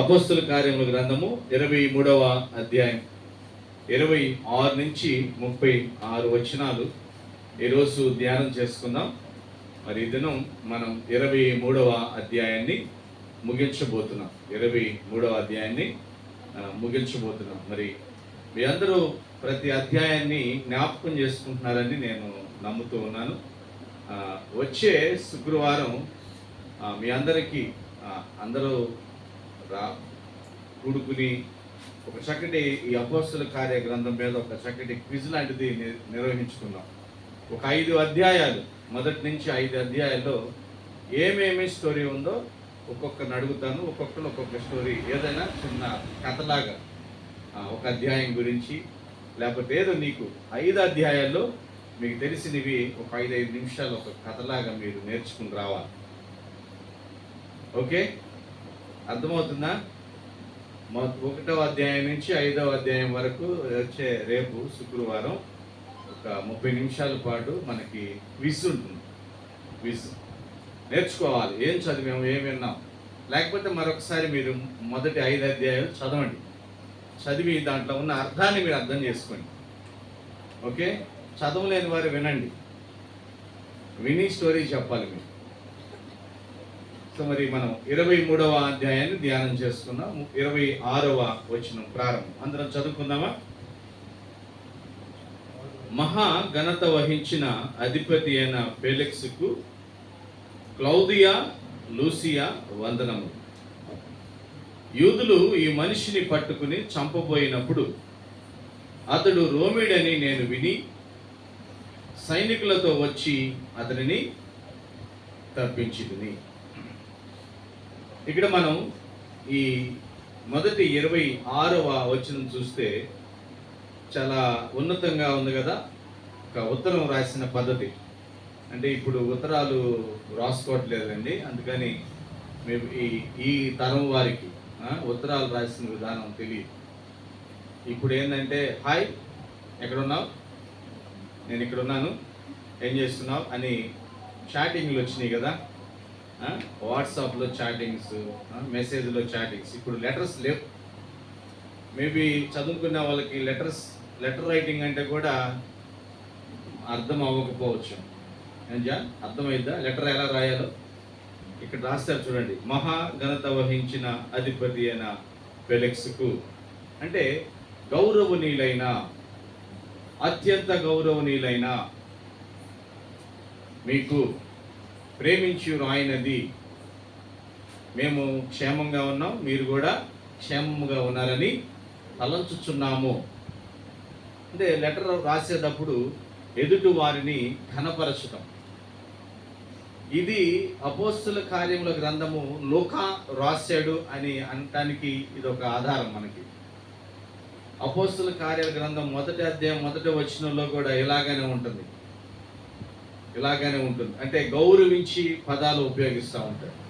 అపోస్తుల కార్యముల గ్రంథము ఇరవై మూడవ అధ్యాయం. ఇరవై ఆరు నుంచి ముప్పై ఆరు వచనాలు ఈరోజు ధ్యానం చేసుకుందాం. మరి దినం మనం ఇరవై మూడవ అధ్యాయాన్ని ముగించబోతున్నాం. ఇరవై మూడవ అధ్యాయాన్ని ముగించబోతున్నాం. మరి మీ అందరూ ప్రతి అధ్యాయాన్ని జ్ఞాపకం చేసుకుంటున్నారని నేను నమ్ముతూ ఉన్నాను. వచ్చే శుక్రవారం మీ అందరికీ అందరూ రా. కూడుకుని ఒక చక్కటి ఈ అపోస్తుల కార్య గ్రంథం మీద ఒక చక్కటి క్విజ్ లాంటిది ని- నిర్వహించుకున్నాం. ఒక ఐదు అధ్యాయాలు మొదటి నుంచి ఐదు అధ్యాయాల్లో ఏమేమి స్టోరీ ఉందో ఒక్కొక్కరిని అడుగుతాను. ఒక్కొక్కరు ఒక్కొక్క స్టోరీ ఏదైనా చిన్న కథలాగా ఒక అధ్యాయం గురించి లేకపోతే ఏదో నీకు ఐదు అధ్యాయాల్లో మీకు తెలిసినవి ఒక ఐదు ఐదు నిమిషాలు ఒక కథలాగా మీరు నేర్చుకుని రావాలి. ఓకే? అర్థమవుతుందా? మా ఒకటవ అధ్యాయం నుంచి ఐదవ అధ్యాయం వరకు వచ్చే రేపు శుక్రవారం ఒక ముప్పై నిమిషాల పాటు మనకి క్విజ్ ఉంటుంది. క్విజ్. నేర్చుకోవాలి. ఏం చదివాము? ఏం విన్నాం లేకపోతే మరొకసారి మీరు మొదటి ఐదు అధ్యాయాలు చదవండి. చదివి దాంట్లో ఉన్న అర్థాన్ని మీరు అర్థం చేసుకోండి. ఓకే? చదవలేని వారు వినండి. విని స్టోరీ చెప్పాలి మీరు. సో మరి మనం ఇరవై మూడవ అధ్యాయాన్ని ధ్యానం చేసుకున్నాం ఇరవై ఆరవ వచనం ప్రారంభం. అందరం చదువుకుందామా? మహా ఘనత వహించిన అధిపతి అయిన ఫెలిక్స్కు క్లౌదియా లూసియా వందనము యూదులు ఈ మనిషిని పట్టుకుని చంపబోయినప్పుడు అతడు రోమిడని నేను విని సైనికులతో వచ్చి అతనిని తప్పించింది ఇక్కడ మనం ఈ మొదటి ఇరవై ఆరవ వచనం చూస్తే చాలా ఉన్నతంగా ఉంది కదా? ఒక ఉత్తరం రాసిన పద్ధతి. అంటే ఇప్పుడు ఉత్తరాలు రాసుకోవట్లేదండి అందుకని మేము ఈ ఈ తరం వారికి ఉత్తరాలు రాసిన విధానం తెలియదు. ఇప్పుడు ఏంటంటే హాయ్ ఎక్కడున్నావు? నేను ఇక్కడ ఉన్నాను ఏం చేస్తున్నావు? అని చాటింగ్లు వచ్చినాయి కదా? వాట్సాప్లో చాటింగ్స్ మెసేజ్లో చాటింగ్స్. ఇప్పుడు లెటర్స్ లేవు. మేబీ చదువుకున్న వాళ్ళకి లెటర్స్ లెటర్ రైటింగ్ అంటే కూడా అర్థం అవ్వకపోవచ్చు. ఏంజా అర్థమైద్దా లెటర్ ఎలా రాయాలో? ఇక్కడ రాస్తారు చూడండి. మహా ఘనత వహించిన అధిపతి అయిన ఫెలెక్స్కు. అంటే గౌరవనీయులైన అత్యంత గౌరవనీయులైన మీకు ప్రేమించు ఆయనది. మేము క్షేమంగా ఉన్నాం మీరు కూడా క్షేమంగా ఉన్నారని తలంచుచున్నాము. అంటే లెటర్ రాసేటప్పుడు ఎదుటి వారిని ఘనపరచడం ఇది అపోస్తుల కార్యముల గ్రంథము లోకా రాశాడు అని అనటానికి ఇది ఒక ఆధారం మనకి. అపోస్తుల కార్యాల గ్రంథం మొదటి అధ్యాయం మొదటి వచనంలో కూడా ఇలాగనే ఉంటుంది. ఇలాగానే ఉంటుంది. అంటే గౌరవించి పదాలు ఉపయోగిస్తూ ఉంటారు.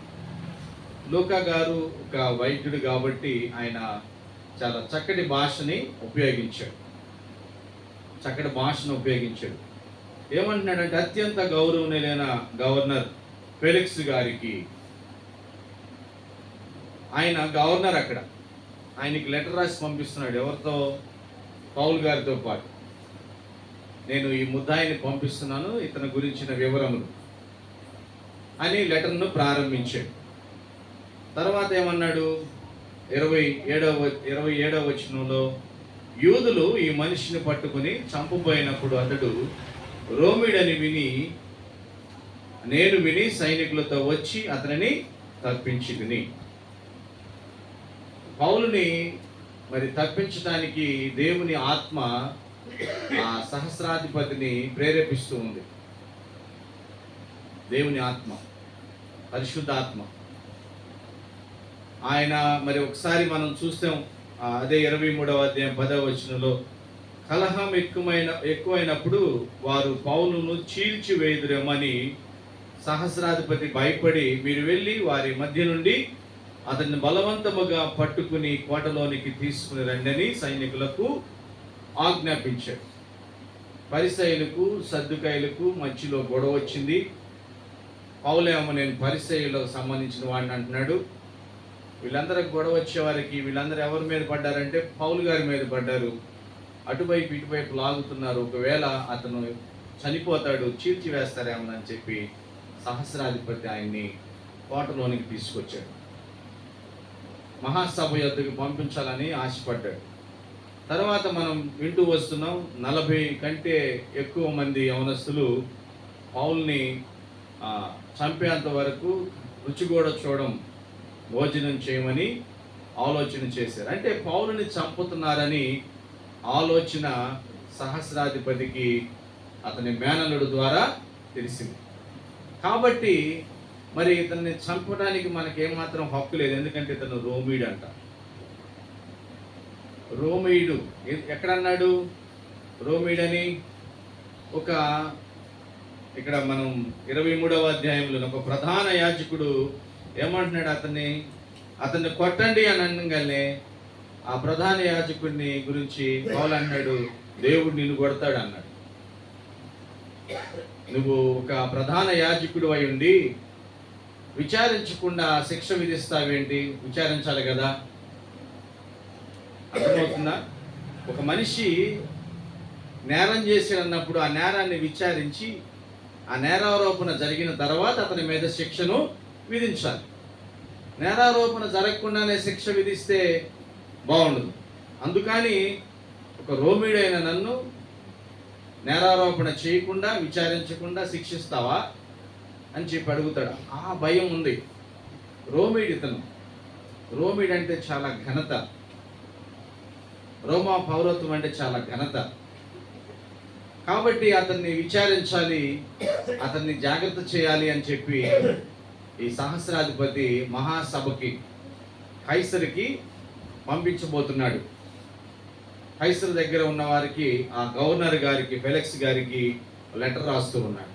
లూకా గారు ఒక వైద్యుడు కాబట్టి ఆయన చాలా చక్కటి భాషని ఉపయోగించాడు. చక్కటి భాషను ఉపయోగించాడు. ఏమంటున్నాడంటే అత్యంత గౌరవనీయులైన గవర్నర్ ఫెలిక్స్ గారికి ఆయన గవర్నర్ అక్కడ. ఆయనకి లెటర్ రాసి పంపిస్తున్నాడు ఎవరితో? పౌల్ గారితో పాటు. నేను ఈ ముద్దాయిని పంపిస్తున్నాను ఇతని గురించిన వివరములు అని లెటర్ను ప్రారంభించాడు. తర్వాత ఏమన్నాడు? ఇరవై ఏడవ ఇరవై ఏడవ వచనంలో యూదులు ఈ మనిషిని పట్టుకుని చంపబోయినప్పుడు అతడు రోమిడని విని నేను విని సైనికులతో వచ్చి అతనిని తప్పించి పౌలుని మరి తప్పించడానికి దేవుని ఆత్మ ఆ సహస్రాధిపతిని ప్రేరేపిస్తూ ఉంది. దేవుని ఆత్మ పరిశుద్ధాత్మ. ఆయన మరి ఒకసారి మనం చూస్తాం అదే ఇరవై మూడవ అధ్యాయం పదవ వచనంలో కలహం ఎక్కువైన ఎక్కువైనప్పుడు వారు పౌలును చీల్చి వేయుదురేమని సహస్రాధిపతి భయపడి మీరు వెళ్ళి వారి మధ్య నుండి అతన్ని బలవంతముగా పట్టుకుని కోటలోనికి తీసుకుని రండని సైనికులకు ఆజ్ఞాపించాడు పరిసయులకు సర్దుకాయలకు మధ్యలో గొడవ వచ్చింది. పౌలేమో నేను పరిసయులకు సంబంధించిన వాడిని అంటున్నాడు. వీళ్ళందరూ గొడవ వచ్చే వారికి వీళ్ళందరూ ఎవరి మీద పడ్డారంటే పౌలు గారి మీద పడ్డారు. అటువైపు ఇటువైపు లాగుతున్నారు. ఒకవేళ అతను చనిపోతాడు చీల్చి వేస్తారేమోనని చెప్పి సహస్రాధిపతి ఆయన్ని కోటలోనికి తీసుకొచ్చాడు. మహాసభ యొద్దకు పంపించాలని ఆశపడ్డాడు. తర్వాత మనం వింటూ వస్తున్నాం. నలభై కంటే ఎక్కువ మంది యవనస్తులు పౌల్ని చంపేంత వరకు రుచి కూడా చూడడం భోజనం చేయమని ఆలోచన చేశారు. అంటే పౌలుని చంపుతున్నారని ఆలోచన సహస్రాధిపతికి అతని మేనలుడు ద్వారా తెలిసింది. కాబట్టి మరి ఇతన్ని చంపడానికి మనకి ఏమాత్రం హక్కు లేదు. ఎందుకంటే ఇతను రోమీడు అంట రోమీయుడు. ఎక్కడన్నాడు? రోమీడని ఒక ఇక్కడ మనం ఇరవై మూడవ అధ్యాయంలో ఒక ప్రధాన యాజకుడు ఏమంటున్నాడు అతన్ని? అతన్ని కొట్టండి అని అనగానే ఆ ప్రధాన యాజకుడిని గురించి పౌలు అన్నాడు దేవుడు నిన్ను కొడతాడు అన్నాడు. నువ్వు ఒక ప్రధాన యాజకుడు అయి ఉండి విచారించకుండా శిక్ష విధిస్తావేంటి? విచారించాలి కదా. అర్థమవుతుందా? ఒక మనిషి నేరం చేసి అన్నప్పుడు ఆ నేరాన్ని విచారించి ఆ నేరారోపణ జరిగిన తర్వాత అతని మీద శిక్షను విధించాలి. నేరారోపణ జరగకుండానే శిక్ష విధిస్తే బాగుండదు. అందుకని ఒక రోమిడైన నన్ను నేరారోపణ చేయకుండా విచారించకుండా శిక్షిస్తావా అని చెప్పి అడుగుతాడు. ఆ భయం ఉంది. రోమిడ్ ఇతను. రోమిడ్ అంటే చాలా ఘనత. రోమా పౌరత్వం అంటే చాలా ఘనత. కాబట్టి అతన్ని విచారించాలి అతన్ని జాగ్రత్త చేయాలి అని చెప్పి ఈ సహస్రాధిపతి మహాసభకి కైసరికి పంపించబోతున్నాడు. కైసర్ దగ్గర ఉన్న వారికి ఆ గవర్నర్ గారికి ఫెలెక్స్ గారికి లెటర్ రాస్తూ ఉన్నాడు.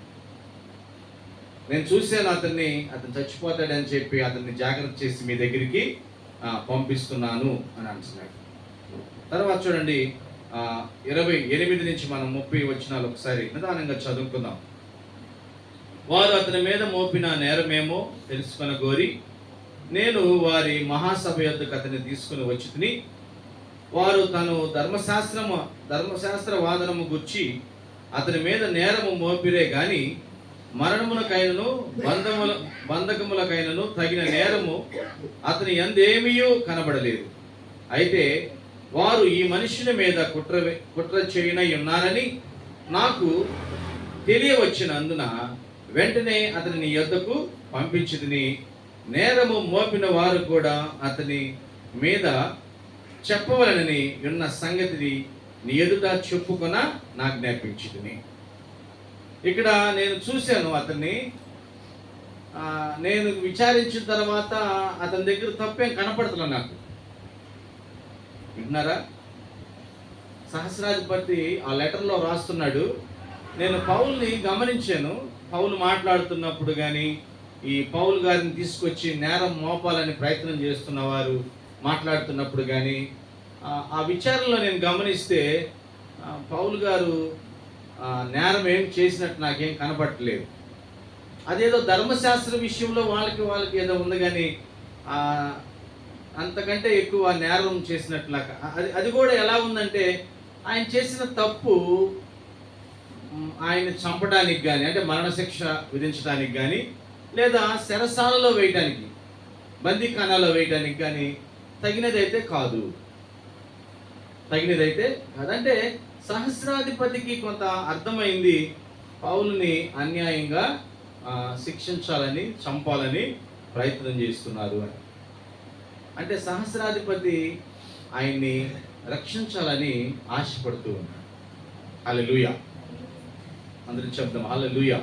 నేను చూశాను అతన్ని అతను చచ్చిపోతాడని చెప్పి అతన్ని జాగ్రత్త చేసి మీ దగ్గరికి పంపిస్తున్నాను అని అంటున్నాడు. తర్వాత చూడండి ఇరవై ఎనిమిది నుంచి మనం ముప్పై వచ్చినాలు ఒకసారి నిదానంగా చదువుకుందాం. వారు అతని మీద మోపిన నేరమేమో తెలుసుకొన గోరి నేను వారి మహాసభ యొద్దకు అతన్ని తీసుకుని వచ్చి వారు తను ధర్మశాస్త్రము ధర్మశాస్త్ర వాదనము గుర్చి అతని మీద నేరము మోపిరే గాని మరణమునకైనను బంధముల బంధకములకైనను తగిన నేరము అతని ఎందేమీయూ కనబడలేదు. అయితే వారు ఈ మనుషుని మీద కుట్ర కుట్ర చేయనై ఉన్నారని నాకు తెలియవచ్చినందున వెంటనే అతనిని యొద్దకు పంపించితిని. నేరము మోపిన వారు కూడా అతని మీద చెప్పవలనని ఉన్న సంగతిని నీ ఎదుట చెప్పుకొన నాకు జ్ఞాపించుకుని ఇక్కడ నేను చూశాను అతన్ని. నేను విచారించిన తర్వాత అతని దగ్గర తప్పేం కనపడుతున్నా నాకు. విన్నారా? సహస్రాధిపతి ఆ లెటర్లో రాస్తున్నాడు నేను పౌల్ని గమనించాను. పౌలు మాట్లాడుతున్నప్పుడు కానీ ఈ పౌల్ గారిని తీసుకొచ్చి నేరం మోపాలని ప్రయత్నం చేస్తున్న వారు మాట్లాడుతున్నప్పుడు కానీ ఆ- విచారణలో నేను గమనిస్తే పౌల్ పౌలు గారు నేరం ఏం చేసినట్టు నాకేం కనపట్టలేదు అదేదో ధర్మశాస్త్ర విషయంలో వాళ్ళకి వాళ్ళకి ఏదో ఉంది కానీ అంతకంటే ఎక్కువ నేరం చేసినట్లాగా. అది అది కూడా ఎలా ఉందంటే ఆయన చేసిన తప్పు ఆయన చంపడానికి కానీ అంటే మరణశిక్ష విధించడానికి కానీ లేదా శరసాలలో వేయడానికి బందీఖానాలో వేయడానికి కానీ తగినదైతే కాదు. తగినదైతే కాదంటే సహస్రాధిపతికి కొంత అర్థమైంది పౌలుని అన్యాయంగా శిక్షించాలని చంపాలని ప్రయత్నం చేస్తున్నారు అని. అంటే సహస్రాధిపతి ఆయన్ని రక్షించాలని ఆశపడుతూ ఉన్నాడు. అలలుయ అందరి శబ్దం అలలుయ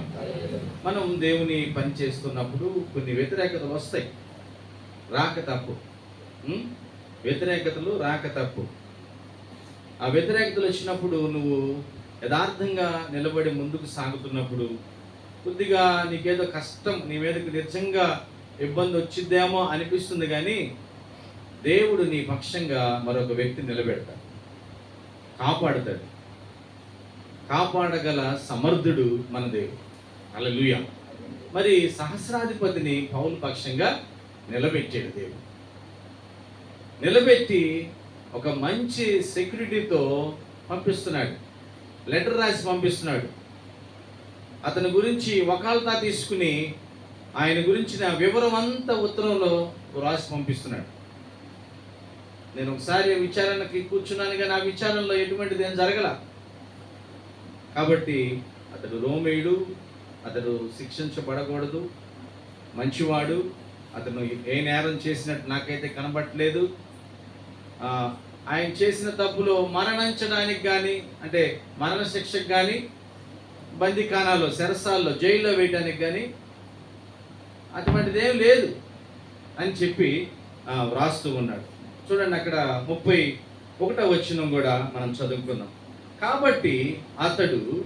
మనం దేవుని పని చేస్తున్నప్పుడు కొన్ని వ్యతిరేకతలు వస్తాయి. రాక తప్పు. వ్యతిరేకతలు రాక తప్పు. ఆ వ్యతిరేకతలు వచ్చినప్పుడు నువ్వు యథార్థంగా నిలబడి ముందుకు సాగుతున్నప్పుడు కొద్దిగా నీకేదో కష్టం నీ మీదకు నిజంగా ఇబ్బంది వచ్చిద్దేమో అనిపిస్తుంది కానీ దేవుడు నీ పక్షంగా మరొక వ్యక్తి నిలబెడతాడు. కాపాడుతాడు. కాపాడగల సమర్థుడు మన దేవుడు. అలా మరి సహస్రాధిపతిని పౌలు పక్షంగా నిలబెట్టాడు దేవుడు. నిలబెట్టి ఒక మంచి సెక్యూరిటీతో పంపిస్తున్నాడు. లెటర్ రాసి పంపిస్తున్నాడు. అతని గురించి వకాల్తా తీసుకుని ఆయన గురించిన వివరం అంతా ఉత్తరంలో రాసి పంపిస్తున్నాడు. నేను ఒకసారి విచారణకి కూర్చున్నాను కానీ ఆ విచారణలో ఎటువంటిది ఏం జరగల? కాబట్టి అతడు రోమేయుడు అతడు శిక్షించబడకూడదు మంచివాడు అతను ఏ నేరం చేసినట్టు నాకైతే కనబట్టలేదు ఆయన చేసిన తప్పులో మరణించడానికి కానీ అంటే మరణ శిక్షకు కానీ బందిఖానాలో సెరసాల్లో జైల్లో వేయడానికి కానీ అటువంటిది ఏం లేదు అని చెప్పి వ్రాస్తూ ఉన్నాడు. చూడండి అక్కడ ముప్పై ఒకటో వచ్చిన కూడా మనం చదువుకుందాం. కాబట్టి అతడు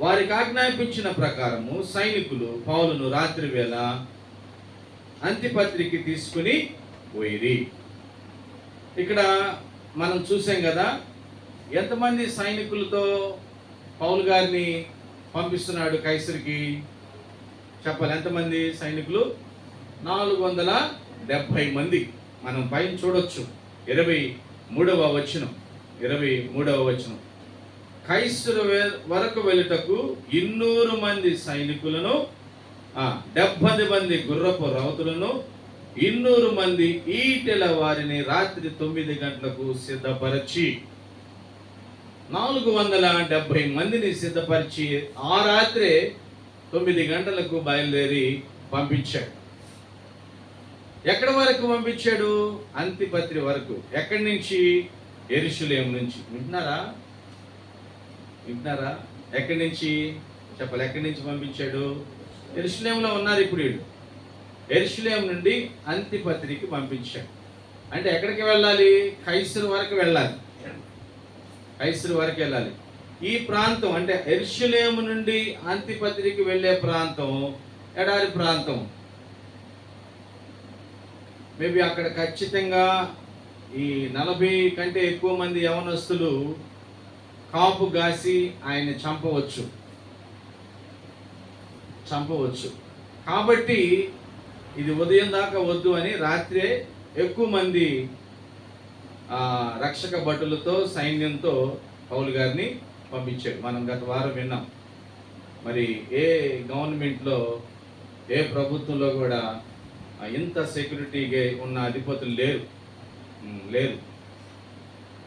వారికి ఆజ్ఞాపించిన ప్రకారము సైనికులు పౌలును రాత్రి వేళ అంతిపత్రికి తీసుకుని పోయిరి. ఇక్కడ మనం చూసాం కదా ఎంతమంది సైనికులతో పౌలు గారిని పంపిస్తున్నాడు కైసరికి? చెప్పాలి ఎంతమంది సైనికులు? నాలుగు వందల డెబ్భై మంది. మనం పైన చూడొచ్చు. ఇరవై మూడవ వచనం. ఇరవై మూడవ వచనం. కైసరు వరకు వెళ్ళుటకు ఇన్నూరు మంది సైనికులను డెబ్బై డెబ్బది మంది గుర్రపు రౌతులను ఇన్నూరు మంది ఈటెల వారిని రాత్రి తొమ్మిది గంటలకు సిద్ధపరచి నాలుగు వందల డెబ్బై మందిని సిద్ధపరిచి ఆ రాత్రే తొమ్మిది గంటలకు బయలుదేరి పంపించాడు. ఎక్కడి వరకు పంపించాడు? అంతిపత్రి వరకు. ఎక్కడి నుంచి? ఎరుషులేం నుంచి. వింటున్నారా? వింటున్నారా? ఎక్కడి నుంచి? చెప్పాలి? ఎక్కడి నుంచి పంపించాడు? ఎరుషులేంలో ఉన్నారు ఇప్పుడు వీడు ఎరుషులేం నుండి అంతిపత్రికి పంపించాడు. అంటే ఎక్కడికి వెళ్ళాలి? కైసరు వరకు వెళ్ళాలి. కైసరు వరకు వెళ్ళాలి. ఈ ప్రాంతం అంటే ఎరుషులేము నుండి అంతిపత్రికి వెళ్ళే ప్రాంతం ఎడారి ప్రాంతం. మేబీ అక్కడ ఖచ్చితంగా ఈ నలభై కంటే ఎక్కువ మంది యవనస్తులు కాపు గాసి ఆయన చంపవచ్చు. చంపవచ్చు. కాబట్టి ఇది ఉదయం దాకా వద్దు అని రాత్రే ఎక్కువ మంది రక్షక భటులతో సైన్యంతో పౌలు గారిని పంపించాడు. మనం గత వారం విన్నాం. మరి ఏ గవర్నమెంట్లో ఏ ప్రభుత్వంలో కూడా ఇంత సెక్యూరిటీగా ఉన్న అధిపతులు లేరు. లేరు.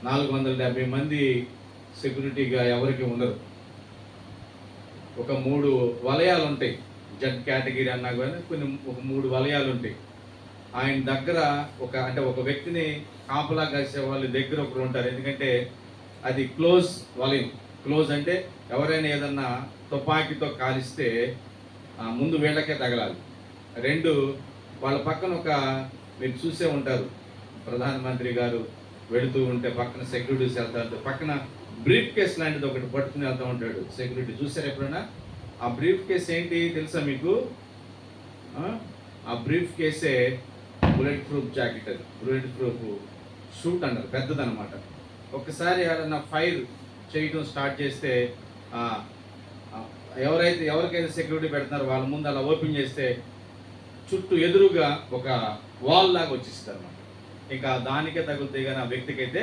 నాలుగు వందల డెబ్బై మంది సెక్యూరిటీగా ఎవరికి ఉండరు. ఒక మూడు వలయాలు ఉంటాయి జడ్ కేటగిరీ అన్నా కానీ కొన్ని ఒక మూడు వలయాలు ఉంటాయి ఆయన దగ్గర ఒక అంటే ఒక వ్యక్తిని కాపలా కాసే వాళ్ళ దగ్గర ఒకరు ఉంటారు. ఎందుకంటే అది క్లోజ్ వలయం. క్లోజ్ అంటే ఎవరైనా ఏదన్నా తుపాకీతో కాలిస్తే ఆ, ముందు వీళ్ళకే తగలాలి. రెండు వాళ్ళ పక్కన ఒక మీరు చూసే ఉంటారు. ప్రధానమంత్రి గారు వెళుతూ ఉంటే పక్కన సెక్యూరిటీస్ వెళ్తారు పక్కన బ్రీఫ్ కేస్ లాంటిది ఒకటి పట్టుకుని వెళ్తూ ఉంటాడు సెక్యూరిటీ. చూసారు ఎప్పుడైనా? ఆ బ్రీఫ్ కేస్ ఏంటి తెలుసా మీకు? ఆ? బ్రీఫ్ కేసే బుల్లెట్ ప్రూఫ్ జాకెట్ అది. బుల్లెట్ ప్రూఫ్ షూట్ అన్నారు. పెద్దదన్నమాట. ఒకసారి ఎవరైనా ఫైర్ చేయడం స్టార్ట్ చేస్తే ఎవరైతే ఎవరికైతే సెక్యూరిటీ పెడుతున్నారో వాళ్ళ ముందు అలా ఓపెన్ చేస్తే చుట్టూ ఎదురుగా ఒక వాల్ లాగా వచ్చేస్తారు ఇంకా దానికే తగులుతాయి కానీ ఆ వ్యక్తికి అయితే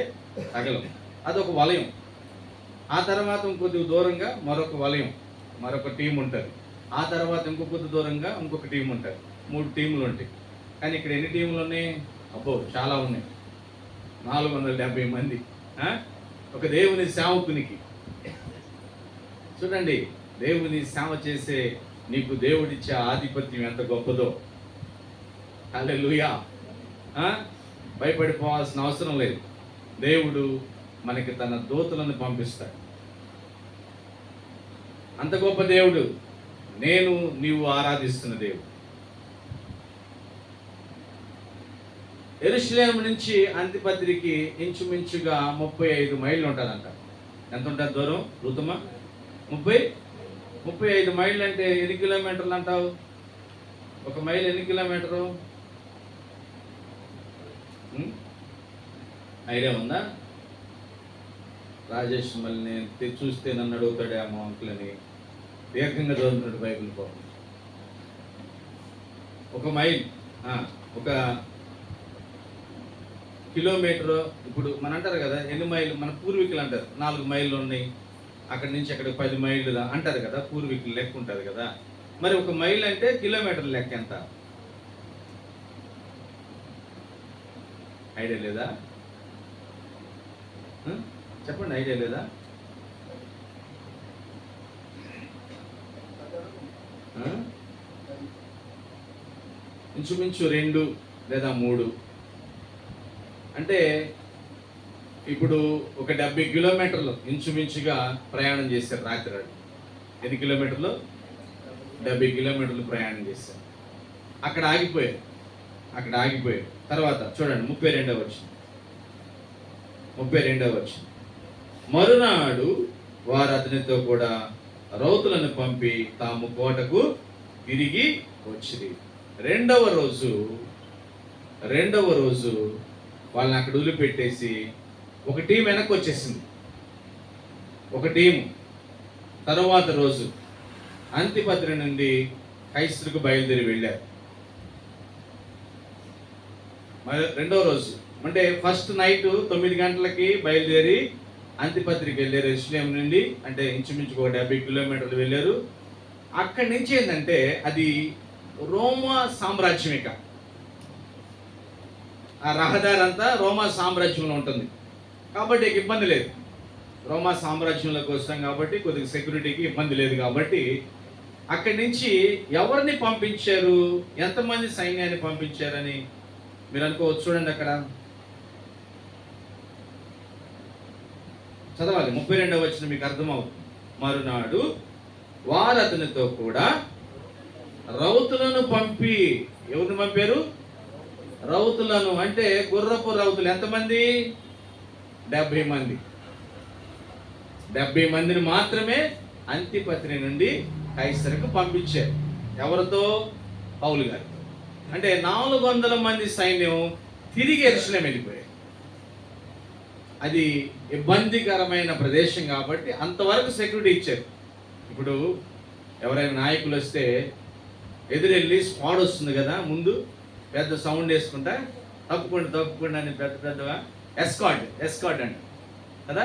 తగలదు అదొక వలయం. ఆ తర్వాత ఇంకొద్ది దూరంగా మరొక వలయం మరొక టీం ఉంటుంది. ఆ తర్వాత ఇంకొక దూరంగా ఇంకొక టీం ఉంటుంది. మూడు టీములు ఉంటాయి. కానీ ఇక్కడ ఎన్ని టీములు ఉన్నాయి? అబ్బో చాలా ఉన్నాయి. నాలుగు వందల డెబ్బై మంది. ఒక దేవుని సేవకునికి చూడండి దేవుని సేవ చేసే నీకు దేవుడిచ్చే ఆధిపత్యం ఎంత గొప్పదో. అదే ఆ? భయపడిపోవాల్సిన అవసరం లేదు. దేవుడు మనకి తన దూతలను పంపిస్తాడు. అంత గొప్ప దేవుడు. నేను నీవు ఆరాధిస్తున్న దేవుడు. ఎరుశ్లేం నుంచి అంతిపత్రికి ఇంచుమించుగా ముప్పై ఐదు మైళ్ళు ఉంటుందంట. ఎంత ఉంటుంది దూరం? ఋతుమ ముప్పై? ముప్పై ఐదు మైళ్ళు అంటే ఎన్ని కిలోమీటర్లు అంటావు? ఒక మైల్ ఎన్ని కిలోమీటరు? ఐడియా ఉందా? రాజేష్ మళ్ళీ నేను చూస్తే నన్ను అడుగుతాడేమో అంకుల్ అని. దీర్ఘంగా చదువుతున్నాడు బైబిల్ పాపం ఒక మైల్ ఒక కిలోమీటర్ ఇప్పుడు మన అంటారు కదా ఎన్ని మైళ్ళు మన పూర్వీకులు అంటారు. నాలుగు మైళ్ళు ఉన్నాయి అక్కడి నుంచి అక్కడ పది మైళ్ళు అంటారు కదా పూర్వీకులు లెక్క ఉంటుంది కదా. మరి ఒక మైల్ అంటే కిలోమీటర్ లెక్క ఎంత? ఐడియా లేదా? చెప్పండి ఐడియా లేదా? ఇంచుమించు రెండు లేదా మూడు. అంటే ఇప్పుడు ఒక డెబ్బై కిలోమీటర్లు ఇంచుమించుగా ప్రయాణం చేశారు రాత్రి వాళ్ళు. ఎన్ని కిలోమీటర్లు? డెబ్బై కిలోమీటర్లు ప్రయాణం చేశారు. అక్కడ ఆగిపోయారు. అక్కడ ఆగిపోయాడు. తర్వాత చూడండి ముప్పై రెండవ వచ్చింది ముప్పై రెండవ వచ్చింది మరునాడు వారు అతనితో కూడా రౌతులను పంపి తాము కోటకు తిరిగి వచ్చింది రెండవ రోజు రెండవ రోజు వాళ్ళని అక్కడ వదిలిపెట్టేసి ఒక టీం వెనక్కి వచ్చేసింది. ఒక టీం. తరువాత రోజు అంతిపత్రి నుండి కైసరుకు బయలుదేరి వెళ్ళారు. రెండో రోజు. అంటే ఫస్ట్ నైట్ తొమ్మిది గంటలకి బయలుదేరి అంతిపత్రికి వెళ్ళారు ఇస్లేం నుండి. అంటే ఇంచుమించు ఒక డెబ్బై కిలోమీటర్లు వెళ్ళారు. అక్కడి నుంచి ఏంటంటే అది రోమా సామ్రాజ్యమిక ఆ రహదారి అంతా రోమా సామ్రాజ్యంలో ఉంటుంది. కాబట్టి ఇబ్బంది లేదు. రోమా సామ్రాజ్యంలోకి వస్తాం కాబట్టి కొద్దిగా సెక్యూరిటీకి ఇబ్బంది లేదు కాబట్టి అక్కడి నుంచి ఎవరిని పంపించారు? ఎంతమంది సైన్యాన్ని పంపించారని? మీరు అనుకోవచ్చు చూడండి అక్కడ. చదవాలి ముప్పై రెండవ వచ్చిన మీకు అర్థమవుతుంది మరునాడు వారు అతనితో కూడా రౌతులను పంపి. ఎవరిని పంపారు? రౌతులను. అంటే గుర్రపు రౌతులు. ఎంతమంది? డెబ్బై మంది. డెబ్బై మందిని మాత్రమే అంతిపత్రి నుండి కైసరకు పంపించారు. ఎవరితో? పౌలు గారు. అంటే నాలుగు వందల మంది సైన్యం తిరిగి ఎరుసలేం వెళ్ళిపోయాయి. అది ఇబ్బందికరమైన ప్రదేశం కాబట్టి అంతవరకు సెక్యూరిటీ ఇచ్చారు. ఇప్పుడు ఎవరైనా నాయకులు వస్తే ఎదురెళ్ళి స్క్వాడ్ వస్తుంది కదా ముందు పెద్ద సౌండ్ వేసుకుంటా తప్పకుండా తప్పకుండా అని పెద్ద పెద్దగా ఎస్కాట్ ఎస్కాట్ అంట కదా?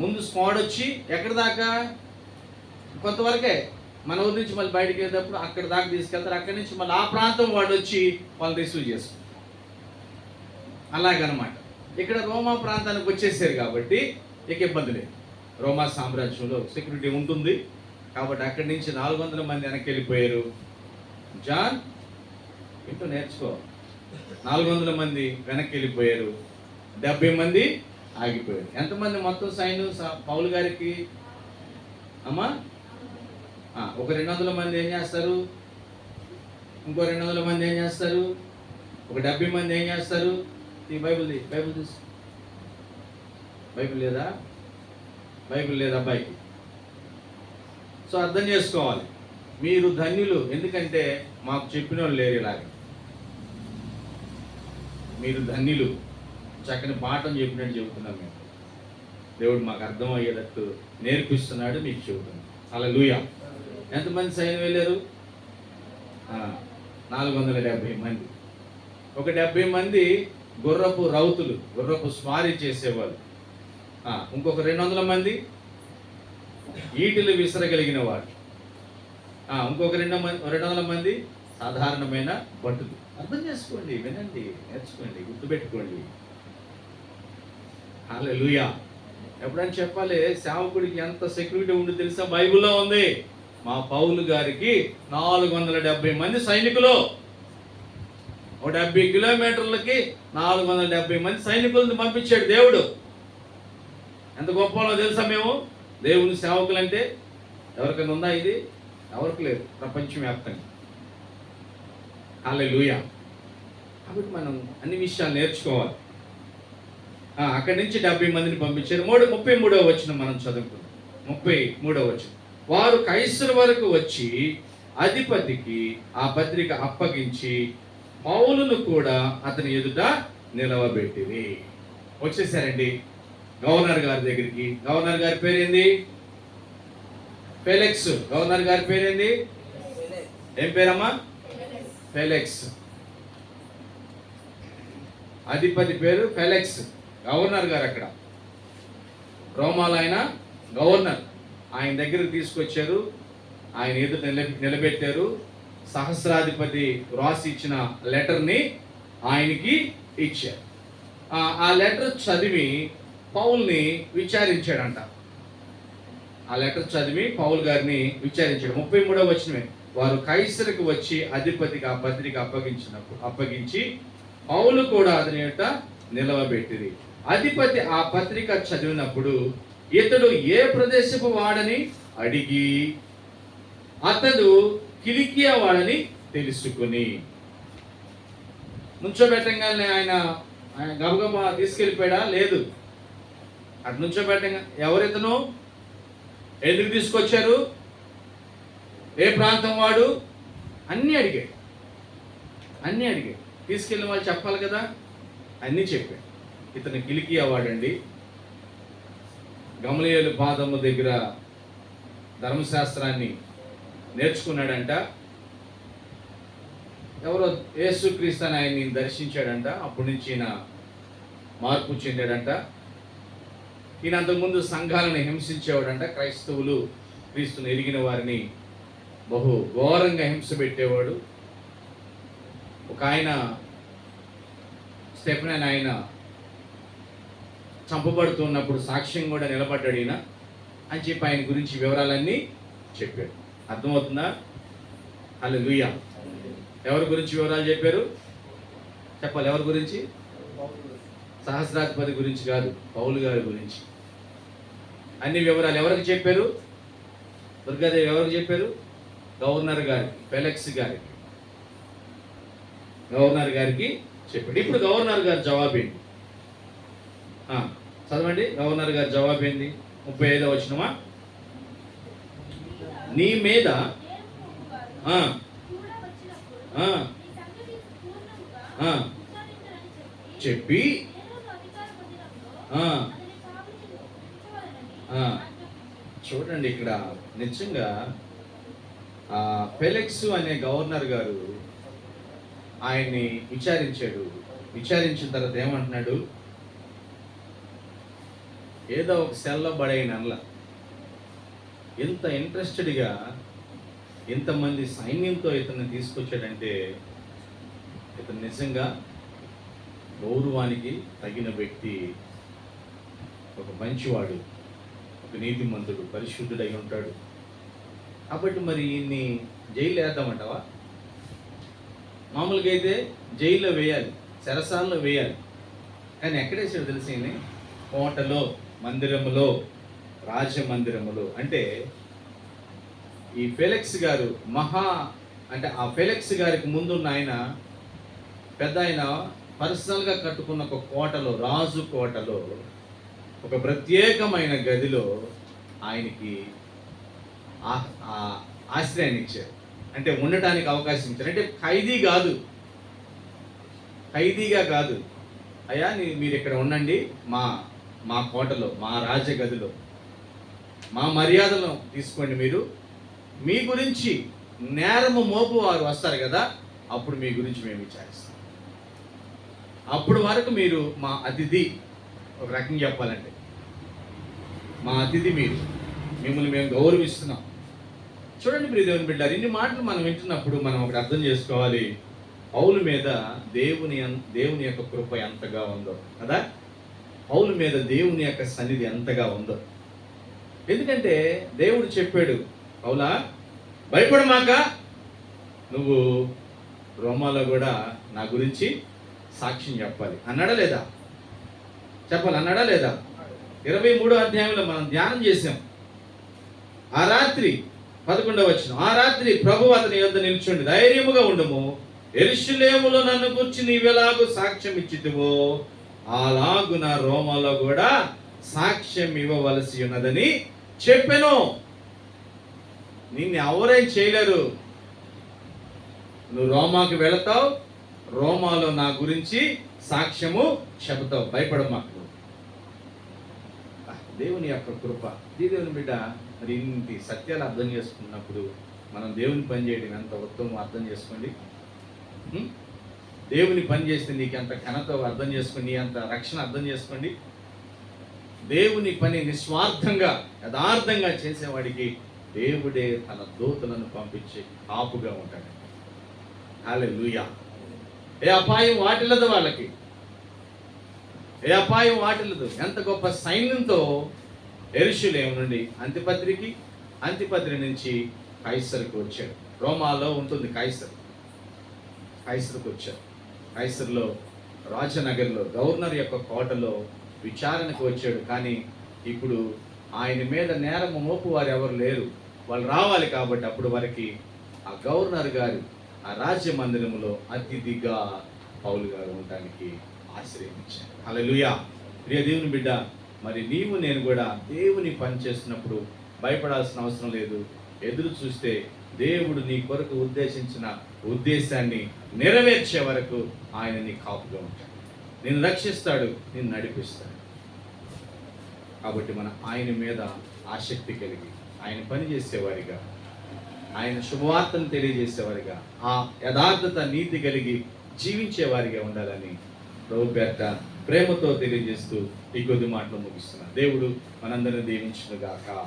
ముందు స్క్వాడ్ వచ్చి ఎక్కడి దాకా? కొంతవరకే మన ఊరి నుంచి మళ్ళీ బయటికి వెళ్ళేటప్పుడు అక్కడ దాకా తీసుకెళ్తారు. అక్కడి నుంచి మళ్ళీ ఆ ప్రాంతం వాడు వచ్చి వాళ్ళు రిసీవ్ చేస్తారు. అలాగనమాట. ఇక్కడ రోమా ప్రాంతానికి వచ్చేసారు కాబట్టి ఇక ఇబ్బంది లేదు. రోమా సామ్రాజ్యంలో సెక్యూరిటీ ఉంటుంది. కాబట్టి అక్కడి నుంచి నాలుగు వందల మంది వెనక్కి వెళ్ళిపోయారు. జాన్ ఇంటూ నేర్చుకో. నాలుగు వందల మంది వెనక్కి వెళ్ళిపోయారు. డెబ్బై మంది ఆగిపోయారు. ఎంతమంది మొత్తం సైన్యం స- పౌలు గారికి? అమ్మా ఒక రెండు వందల మంది ఏం చేస్తారు? ఇంకో రెండు వందల మంది ఏం చేస్తారు? ఒక డెబ్బై మంది ఏం చేస్తారు? ఈ బైబిల్ తీ, బైబిల్ తీసు. బైబిల్ లేదా? బైబిల్ లేదా అబ్బాయికి సో అర్థం చేసుకోవాలి. మీరు ధన్యులు ఎందుకంటే మాకు చెప్పిన వాళ్ళు లేరు ఇలాగ. మీరు ధన్యులు చక్కని పాఠం చెప్పినట్టు చెబుతున్నాం మేము. దేవుడు మాకు అర్థం అయ్యేటట్టు నేర్పిస్తున్నాడు మీకు చెబుతున్నాం. అలా లూయా ఎంతమంది సైన్ వెళ్ళారు నాలుగు వందల డెబ్బై మంది. ఒక డెబ్బై మంది గుర్రపు రౌతులు గుర్రపు స్వారీ చేసేవాళ్ళు. ఇంకొక రెండు వందల మంది ఈటిలు విసరగలిగిన వాళ్ళు. ఇంకొక రెండు మంది రెండు వందల మంది సాధారణమైన భటులు. అర్థం చేసుకోండి వినండి నేర్చుకోండి గుర్తుపెట్టుకోండి. అలా లూయా ఎప్పుడైనా చెప్పాలి సేవకుడికి ఎంత సెక్యూరిటీ ఉందో తెలుసా? బైబిల్లో ఉంది. మా పౌలు గారికి నాలుగు వందల డెబ్బై మంది సైనికులు. ఒక డెబ్బై కిలోమీటర్లకి నాలుగు వందల డెబ్బై మంది సైనికులను పంపించాడు దేవుడు. ఎంత గొప్పలో తెలుసా మేము? దేవుని సేవకులు అంటే ఎవరికైనా ఉందా ఇది? ఎవరికి లేదు ప్రపంచవ్యాప్తంగా. అలా లూయా కాబట్టి మనం అన్ని విషయాలు నేర్చుకోవాలి. అక్కడి నుంచి డెబ్బై మందిని పంపించారు. మూడు ముప్పై మూడవ వచ్చిన మనం చదువుకున్నాం ముప్పై మూడవ వచ్చిన వారు కైసర వరకు వచ్చి అధిపతికి ఆ పత్రిక అప్పగించి పౌలును కూడా అతని ఎదుట నిలవబెట్టింది వచ్చేసారండి. గవర్నర్ గారి దగ్గరికి. గవర్నర్ గారి పేరేంది? ఫెలెక్స్. గవర్నర్ గారి పేరేంది? ఏం పేరమ్మా? ఫెలెక్స్. అధిపతి పేరు ఫెలెక్స్. గవర్నర్ గారు అక్కడ. రోమాలో ఆయన గవర్నర్. ఆయన దగ్గరకు తీసుకొచ్చారు. ఆయన ఎదుట నిల- నిలబెట్టారు. సహస్రాధిపతి రాసి ఇచ్చిన లెటర్ని ఆయనకి ఇచ్చారు. ఆ- లెటర్ చదివి పౌల్ని విచారించాడంట. ఆ లెటర్ చదివి పౌల్ గారిని విచారించాడు. ముప్పై మూడవ వచనమే. వారు కైసరికి వచ్చి అధిపతికి ఆ పత్రిక అప్పగించినప్పుడు అప్పగించి పౌలు కూడా అతని యొక్క నిలవబెట్టింది అధిపతి ఆ పత్రిక చదివినప్పుడు ఇతడు ఏ ప్రదేశపు వాడని అడిగి అతడు కిలికియా వాడని తెలుసుకుని. నుంచోబెట్టంగానే ఆయన ఆయన గబగబా తీసుకెళ్ళిపోయాడా? లేదు. అటు నుంచోబెట్టంగా ఎవరితను ఎందుకు తీసుకొచ్చారు. ఏ ప్రాంతం వాడు? అన్నీ అడిగాడు. అన్నీ అడిగాడు. తీసుకెళ్ళిన వాళ్ళు చెప్పాలి కదా? అన్నీ చెప్పాడు. ఇతను కిలికి అవాడండి గమలియలు పాదము దగ్గర ధర్మశాస్త్రాన్ని నేర్చుకున్నాడంట. ఎవరో యేసుక్రీస్తు అని ఆయన్ని దర్శించాడంట. అప్పటి నుంచి ఈయన మార్పు చెందాడంట. ఈయన అంతకుముందు సంఘాలను హింసించేవాడంట. క్రైస్తవులు క్రీస్తుని ఎరిగిన వారిని బహు ఘోరంగా హింస పెట్టేవాడు. ఒక ఆయన స్టెఫన్ ఆయన చంపబడుతున్నప్పుడు సాక్ష్యం కూడా నిలబడ్డాడు ఈయన అని చెప్పి ఆయన గురించి వివరాలన్నీ చెప్పాడు. అర్థమవుతుందా? అలా ఎవరి గురించి వివరాలు చెప్పారు? చెప్పాలి ఎవరి గురించి? సహస్రాధిపతి గురించి కాదు పౌలు గారి గురించి. అన్ని వివరాలు ఎవరికి చెప్పారు? దుర్గాదేవి ఎవరికి చెప్పారు? గవర్నర్ గారికి ఫెలెక్స్ గారికి. గవర్నర్ గారికి చెప్పాడు. ఇప్పుడు గవర్నర్ గారి జవాబు ఏంటి? చదవండి. గవర్నర్ గారు జవాబు ఏంది ముప్పై ఐదో వచ్చినమా నీ మీద చెప్పి చూడండి ఇక్కడ నిజంగా ఆ, ఫెలెక్స్ అనే గవర్నర్ గారు ఆయన్ని విచారించాడు. విచారించిన తర్వాత ఏమంటున్నాడు? ఏదో ఒక సెల్లో పడైన అనల ఎంత ఇంట్రెస్టెడ్గా ఎంతమంది సైన్యంతో ఇతన్ని తీసుకొచ్చాడంటే ఇతను నిజంగా గౌరవానికి తగిన వ్యక్తి ఒక మంచివాడు ఒక నీతిమంతుడు పరిశుద్ధుడై ఉంటాడు. కాబట్టి మరి ఈయన్ని జైలు వేద్దామంటావా మామూలుగా అయితే జైల్లో వేయాలి చెరసాల్లో వేయాలి. కానీ ఎక్కడేసాడు తెలిసి కోటలో. మందిరములో రాజమందిరములో అంటే ఈ ఫెలెక్స్ గారు మహా అంటే ఆ ఫెలెక్స్ గారికి ముందున్న ఆయన పెద్ద ఆయన పర్సనల్గా కట్టుకున్న ఒక కోటలో రాజు కోటలో ఒక ప్రత్యేకమైన గదిలో ఆయనకి ఆ- ఆశ్రయాన్ని ఇచ్చారు. అంటే ఉండటానికి అవకాశం ఇచ్చారు. అంటే ఖైదీ కాదు. ఖైదీగా కాదు. అయ్యా మీరు ఇక్కడ ఉండండి. మా మా కోటలో మా రాజగదిలో. మా మర్యాదలను తీసుకోండి మీరు. మీ గురించి నేరము మోపు వారు వస్తారు కదా అప్పుడు మీ గురించి మేము విచారిస్తాం. అప్పుడు వరకు మీరు మా అతిథి ఒక రకంగా చెప్పాలంటే. మా అతిథి మీరు మిమ్మల్ని మేము గౌరవిస్తున్నాం. చూడండి మీరు దేవుని బిడ్డారు ఇన్ని మాటలు మనం వింటున్నప్పుడు మనం ఒకటి అర్థం చేసుకోవాలి. పౌలు మీద దేవుని దేవుని యొక్క కృప ఎంతగా ఉందో కదా? పౌలు మీద దేవుని యొక్క సన్నిధి ఎంతగా ఉందో. ఎందుకంటే దేవుడు చెప్పాడు పౌలా భయపడమాక నువ్వు రోమాలో కూడా నా గురించి సాక్ష్యం చెప్పాలి. అన్నాడా లేదా? చెప్పాలి అన్నాడా లేదా? ఇరవై మూడో అధ్యాయంలో మనం ధ్యానం చేసాం ఆ రాత్రి పదకొండవ వచ్చిన ఆ రాత్రి ప్రభు అతని యొద్ద నిల్చుండి ధైర్యముగా ఉండము. ఎరుషులేములో నన్ను కూర్చి నీవెలాగూ సాక్ష్యం ఇచ్చితివో? అలాగున రోమాలో కూడా సాక్ష్యం ఇవ్వవలసి ఉన్నదని చెప్పాను. నిన్ను ఎవరేం చేయలేరు. నువ్వు రోమాకి వెళతావు రోమాలో నా గురించి సాక్ష్యము చెబుతావు. భయపడమాకు మాకు దేవుని యొక్క కృప. ఈ దేవుని బిడ్డ మరి ఇంటి సత్యాలు అర్థం చేసుకున్నప్పుడు మనం దేవుని పని చేయడం ఎంత ఉత్తమం అర్థం చేసుకోండి. దేవుని పని చేస్తే నీకు ఎంత ఘనత అర్థం చేసుకోండి నీ అంత రక్షణ అర్థం చేసుకోండి. దేవుని పని నిస్వార్థంగా యథార్థంగా చేసేవాడికి దేవుడే తన దూతలను పంపించి కాపుగా ఉంటాడు. హల్లెలూయా. ఏ అపాయం వాటిల్లదు వాళ్ళకి. ఏ అపాయం వాటిల్లదు. ఎంత గొప్ప సైన్యంతో ఎరుషులేం నుండి అంతిపత్రికి అంతిపత్రి నుంచి కైసర్కి వచ్చాడు. రోమాలో ఉంటుంది కైసర్. కైసర్కి వచ్చాడు. కైసర్లో రాజనగర్లో గవర్నర్ యొక్క కోటలో విచారణకు వచ్చాడు. కానీ ఇప్పుడు ఆయన మీద నేరము మోపు వారు ఎవరు లేరు. వాళ్ళు రావాలి కాబట్టి అప్పుడు వారికి ఆ గవర్నర్ గారు ఆ రాజ్య మందిరములో అతిథిగా పౌలు గారు ఉండడానికి ఆశ్రయించారు. హల్లెలూయా. ప్రియ దేవుని బిడ్డ మరి నీవు నేను కూడా దేవుని పని చేస్తున్నప్పుడు భయపడాల్సిన అవసరం లేదు. ఎదురు చూస్తే దేవుడు నీ కొరకు ఉద్దేశించిన ఉద్దేశాన్ని నెరవేర్చే వరకు ఆయన నీ కాపుగా ఉంటాడు. నిన్ను రక్షిస్తాడు నిన్ను నడిపిస్తాడు. కాబట్టి మన ఆయన మీద ఆసక్తి కలిగి ఆయన పని చేసేవారిగా ఆయన శుభవార్తను తెలియజేసేవారిగా ఆ యథార్థత నీతి కలిగి జీవించేవారిగా ఉండాలని ప్రభు ప్రేమతో తెలియజేస్తూ ఈ కొద్ది మాటలు ముగిస్తున్నా దేవుడు మనందరిని దీవించుగాక